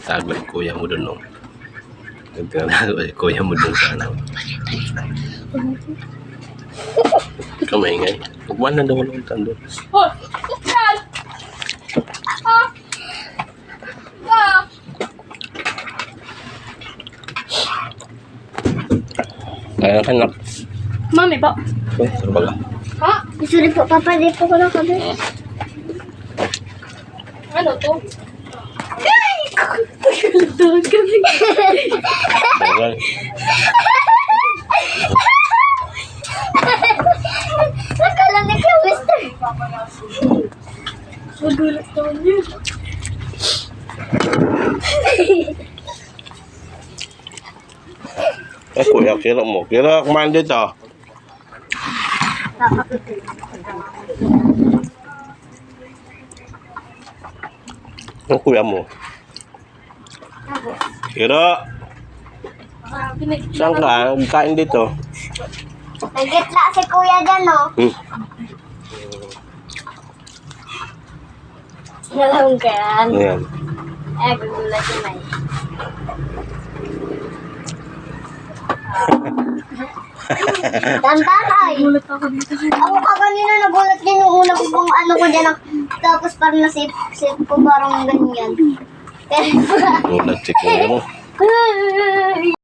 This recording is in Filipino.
Nagtago yung kuya mo doon, no? Nagtago yung kuya mo doon sa ano. Kamaingay. Huwag na daw ng tando. Kaya ka na. Mami po. Uy, sarbaga. Ha? Sorry po, Papa. Di po ko lang kabi. Ano to? Kagalataan kami. Sarbaga. Nakala ni ka, mister. Magulat naman kuya, mo. Kira, kumain dito. Ang kuya mo. Kira, saan ka? Kain dito. Nagitla si kuya dyan, no? Hmm. Alam ka yan. Ayan. Eh, gugulat yun ay. Dandan ay. Ako dito. Ako ka kanina nagulat din yung una ko kung ano ko dyan. Tapos parang nasip sip ko parang ganyan. Ulat si kuya mo.